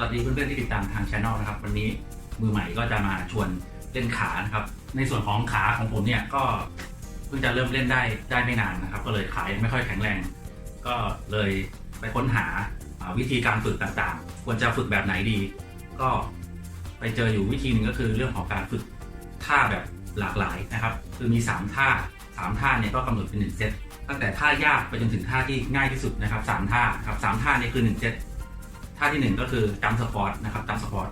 สวัสดีเพื่อนๆที่ติดตามทางช anel นะครับ วันนี้มือใหม่ก็จะมาชวนเล่นขานะครับ ในส่วนของขาของผมเนี่ยก็เพิ่งจะเริ่มเล่นได้ได้ไม่นานนะครับ ก็เลยขายไม่ค่อยแข็งแรง ก็เลยไปค้นหาวิธีการฝึกต่างๆ ควรจะฝึกแบบไหนดี ก็ไปเจออยู่วิธีหนึ่งก็คือเรื่องของการฝึกท่าแบบหลากหลายนะครับ คือมี 3 ท่า 3 ท่าเนี่ยก็กำหนดเป็น1เซตตั้งแต่ท่ายากไปจนถึงท่าที่ง่ายที่สุดนะครับสามท่าครับสามท่านี่คือ1เซต ท่าที่หนึ่งก็คือจัมสปอร์ตนะครับจัมสปอร์ต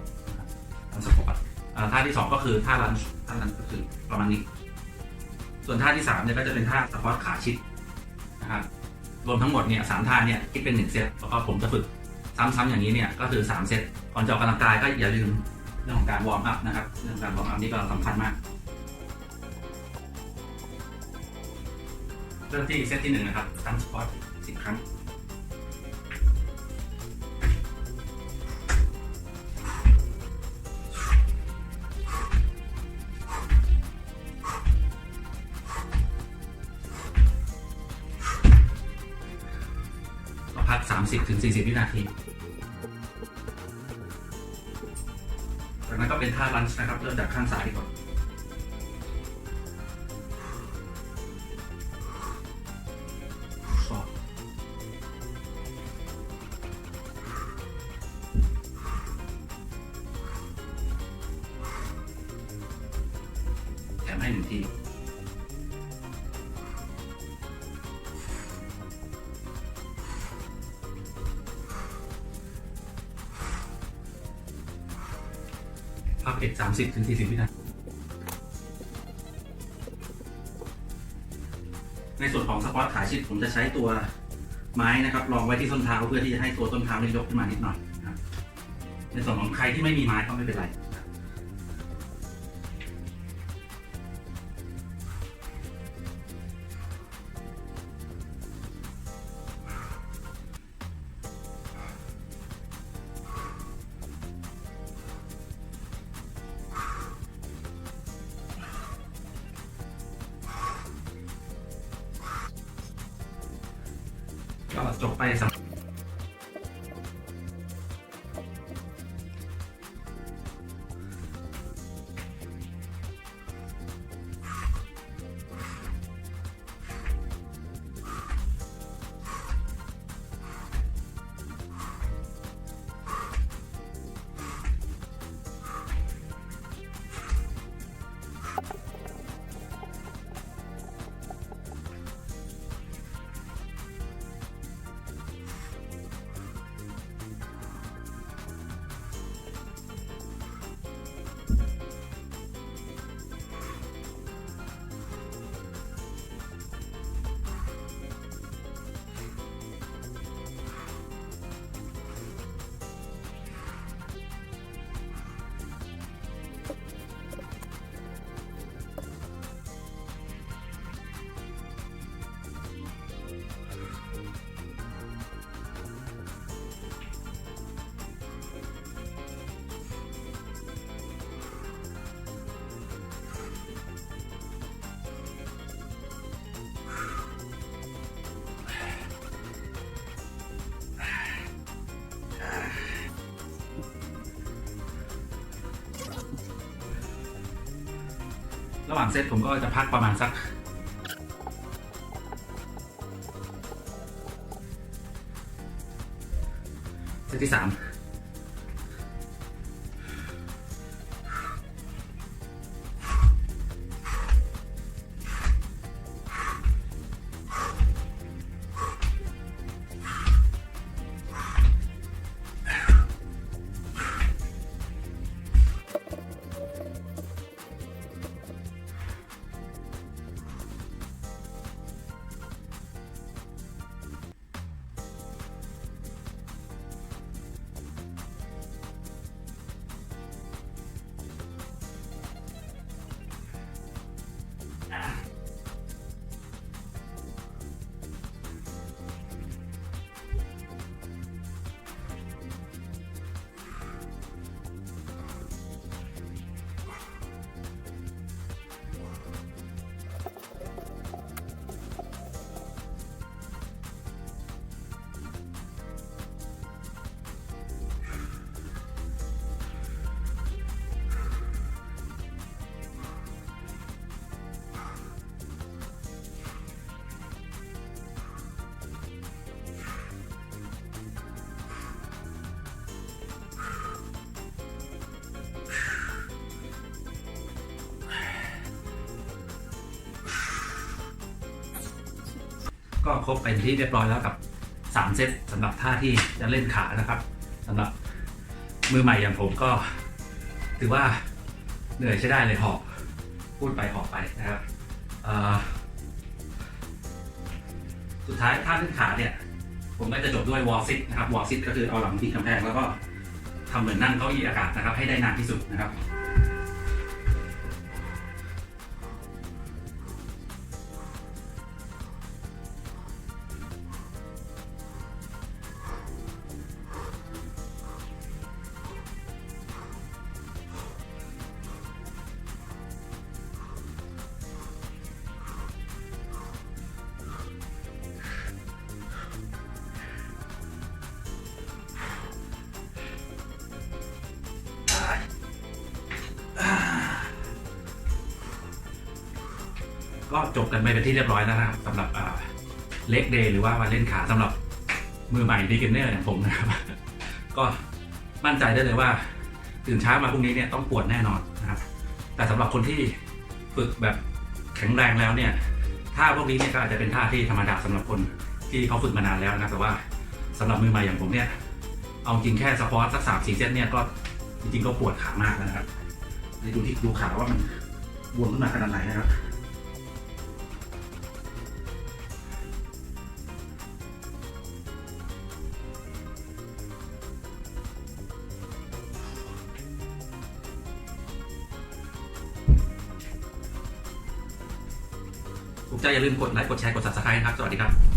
จัมสปอร์ตท่าที่สองก็คือท่าลันท่าลันก็คือประมาณนี้ ส่วนท่าที่สามเนี่ยก็จะเป็นท่าสปอร์ตขาชิดนะครับรวมทั้งหมดเนี่ยสามท่าเนี่ยคิดเป็นหนึ่งเซตแล้วก็ผมจะฝึกซ้ำๆอย่างนี้เนี่ยก็คือสามเซตก่อนจะออกกำลังกายก็อย่าลืมเรื่องของการวอร์มอัพนะครับเรื่องการวอร์มอัพนี่ก็สำคัญมากเริ่มที่เซตที่หนึ่งนะครับจัมสปอร์ตสิบครั้ง 30ถึง40 วินาทีจากนั้นก็เป็นท่าลันช์นะครับ เริ่มจากข้างซ้ายก่อนสองแถมให้หนึ่งที เอกสามสิบถึงสี่สิบวินาทีในส่วนของสปอตขาชิดผมจะใช้ตัวไม้นะครับรองไว้ที่ส้นเท้าเพื่อที่จะให้ตัวต้นเท้าได้ยกขึ้นมานิดหน่อยนะในส่วนของใครที่ไม่มีไม้ก็ไม่เป็นไร นะค ระหว่างเซตผมก็จะพักประมาณสัก เซตที่สาม ก็ครบเป็นที่เรียบร้อยแล้วกับ 3 เซตสำหรับท่าที่จะเล่นขานะครับสำหรับมือใหม่อย่างผมก็ ถือว่าเหนื่อยใช้ได้เลยหอบพูดไปหอบไปนะครับสุดท้ายท่าเล่นขาเนี่ย ผมก็จะจบด้วยวอลซิตนะครับวอลซิตก็คือเอาหลังพิงกำแพงแล้วก็ทำเหมือนนั่งเก้าอี้อากาศนะครับ ให้ได้นานที่สุดนะครับ ก็จบกันไปเป็นที่เรียบร้อยแล้วนะครับสำหรับเล็กเดย์หรือว่าวันเล่นขาสำหรับมือใหม่ดีเกนเนอร์อย่างผมนะครับ ก็มั่นใจได้เลยว่า ตื่นเช้ามาพรุ่งนี้เนี่ยต้องปวดแน่นอนนะครับ แต่สำหรับคนที่ฝึกแบบแข็งแรงแล้วเนี่ยท่าพวกนี้เนี่ยก็อาจจะเป็นท่าที่ธรรมดาสำหรับคนที่เขาฝึกมานานแล้วนะแต่ว่าสำหรับมือใหม่อย่างผมเนี่ยเอาจริงแค่สปอร์ตสักสามสี่เซตเนี่ยก็จริงๆก็ปวดขามากแล้วนะครับดูที่ดูขาว่ามันบวมขึ้นมาขนาดไหนนะครับ ถูกใจอย่าลืมกดไลค์กดแชร์กด subscribe นะครับ สวัสดีครับ